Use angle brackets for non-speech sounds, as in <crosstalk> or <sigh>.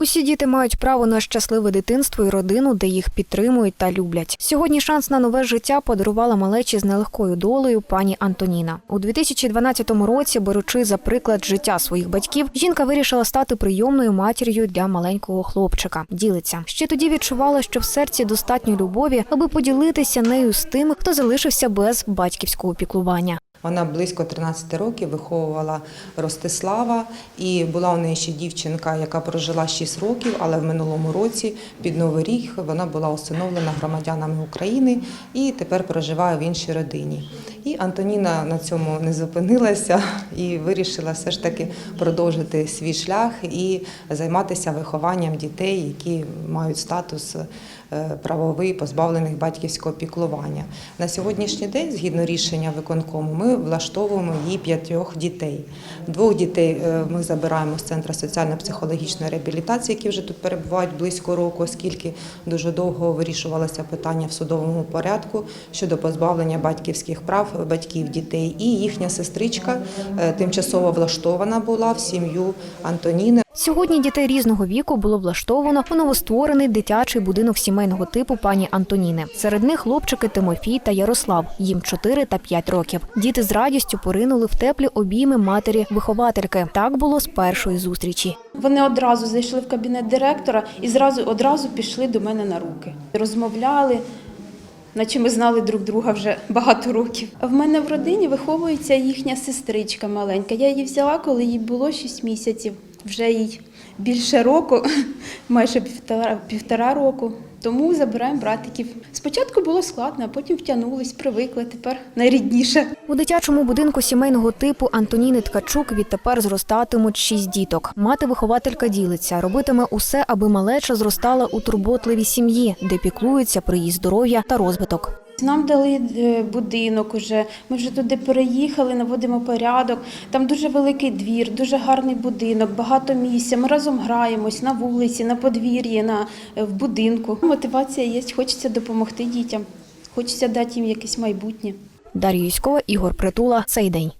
Усі діти мають право на щасливе дитинство і родину, де їх підтримують та люблять. Сьогодні шанс на нове життя подарувала малечі з нелегкою долею пані Антоніна. У 2012 році, беручи за приклад життя своїх батьків, жінка вирішила стати прийомною матір'ю для маленького хлопчика. Ділиться ще тоді відчувала, що в серці достатньо любові, аби поділитися нею з тими, хто залишився без батьківського піклування. Вона близько 13 років виховувала Ростислава, і була у неї ще дівчинка, яка прожила 6 років, але в минулому році під Новий рік вона була усиновлена громадянами України і тепер проживає в іншій родині. І Антоніна на цьому не зупинилася і вирішила все ж таки продовжити свій шлях і займатися вихованням дітей, які мають статус е, правовий, позбавлених батьківського піклування. На сьогоднішній день, згідно рішення виконкому, ми влаштовуємо їй п'ятьох дітей. Двох дітей е, ми забираємо з центру соціально-психологічної реабілітації, які вже тут перебувають близько року, оскільки дуже довго вирішувалося питання в судовому порядку щодо позбавлення батьківських прав батьків дітей. І їхня сестричка е, тимчасово влаштована була в сім'ю Антоніни. Сьогодні дітей різного віку було влаштовано у новостворений дитячий будинок сімейного типу пані Антоніни. Серед них хлопчики Тимофій та Ярослав. Їм 4 та 5 років. Діти з радістю поринули в теплі обійми матері-виховательки. Так було з першої зустрічі. Вони одразу зайшли в кабінет директора і зразу одразу пішли до мене на руки. Розмовляли, наче ми знали друг друга вже багато років. В мене в родині виховується їхня сестричка маленька. Я її взяла, коли їй було 6 місяців. Вже їй більше року, <laughs> майже півтора, півтора року. Тому забираємо братиків. Спочатку було складно, а потім втягнулись, привикли. Тепер найрідніше. У дитячому будинку сімейного типу Антоніни Ткачук відтепер зростатимуть шість діток. Мати-вихователька ділиться, робитиме усе, аби малеча зростала у турботливій сім'ї, де піклуються про її здоров'я та розвиток. Нам дали е, будинок уже. Ми вже туди переїхали, наводимо порядок. Там дуже великий двір, дуже гарний будинок, багато місця. Ми разом граємось на вулиці, на подвір'ї, на е, в будинку. Мотивація є, хочеться допомогти дітям, хочеться дати їм якесь майбутнє. Дар'я Юськова, Ігор Притула. Цей день.